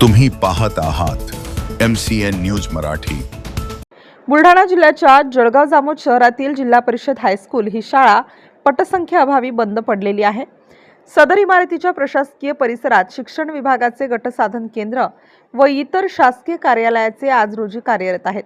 तुम्ही पाहत आहात M C N news Marathi. Buldhana जिल्ह्याच्या जळगाव जामोद शहरातील जिल्हा परिषद हायस्कूल ही शाळा पटसंख्येअभावी बंद पडलेली आहे. सदर इमारतीच्या प्रशासकीय परिसरात शिक्षण विभागाचे गटसाधन केंद्र व इतर शासकीय कार्यालयाचे आज रोजी कार्यरत आहेत.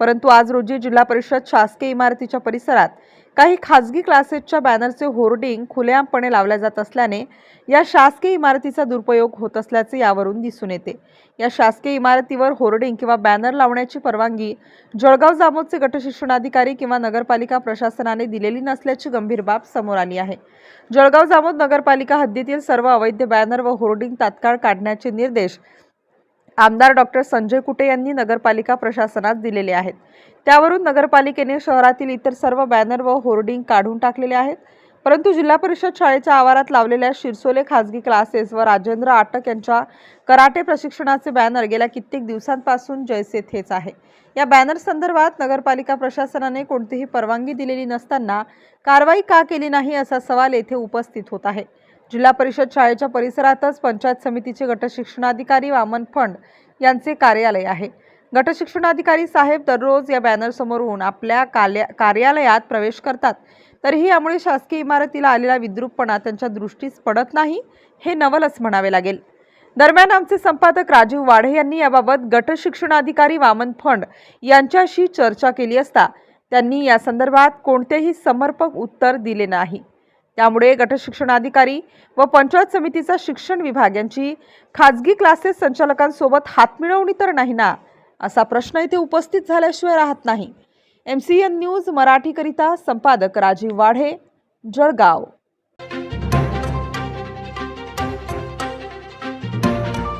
परंतु आज रोजी जिल्हा परिषद शासकीय इमारतीच्या परिसरात काही खाजगी क्लासेसच्या बॅनरचे होर्डिंग खुलेआमपणे लावल्या जात असल्याने या शासकीय इमारतीचा दुरुपयोग होत असल्याचे यावरून दिसून येते. या शासकीय इमारतीवर होर्डिंग किंवा बॅनर लावण्याची परवानगी जळगाव जामोदचे गटशिक्षणाधिकारी किंवा नगरपालिका प्रशासनाने दिलेली नसल्याची गंभीर बाब समोर आली आहे. जळगाव जामोद नगरपालिका हद्दीतील सर्व अवैध बॅनर व होर्डिंग तात्काळ काढण्याचे निर्देश आमदार डॉक्टर संजय कुटे यांनी नगरपालिका प्रशासनास दिलेले आहेत. त्यावरून नगरपालिकेने शहरातील इतर सर्व बॅनर व होर्डिंग काढून टाकलेले आहेत. परंतु जिल्हा परिषद शाळेच्या आवारात लावलेल्या शिरसोले खाजगी क्लासेस व राजेंद्र आटक यांच्या कराटे प्रशिक्षणाचे बॅनर गेल्या कित्येक दिवसांपासून जैसे थेच आहे. या बॅनर संदर्भात नगरपालिका प्रशासनाने कोणतीही परवानगी दिलेली नसताना कारवाई का केली नाही असा सवाल येथे उपस्थित होत आहे. जिल्हा परिषद शाळेच्या परिसरातच पंचायत समितीचे गटशिक्षणाधिकारी वामन फंड यांचे कार्यालय आहे. गटशिक्षणाधिकारी साहेब दररोज या बॅनरसमोरून आपल्या काल्या कार्यालयात प्रवेश करतात. तरीही यामुळे शासकीय इमारतीला आलेला विद्रूपपणा त्यांच्या दृष्टीस पडत नाही हे नवलच म्हणावे लागेल. दरम्यान आमचे संपादक राजीव वाढे यांनी याबाबत गटशिक्षणाधिकारी वामन फंड यांच्याशी चर्चा केली असता त्यांनी या संदर्भात कोणतेही समर्पक उत्तर दिले नाही. त्यामुळे गटशिक्षणाधिकारी व पंचायत समितीचा शिक्षण विभाग यांची खाजगी क्लासेस संचालकांसोबत हातमिळवणी तर नाही ना असा प्रश्न इथे उपस्थित झाल्याशिवाय राहत नाही. एम सी एन न्यूज मराठीकरिता संपादक राजीव वाढे जळगाव.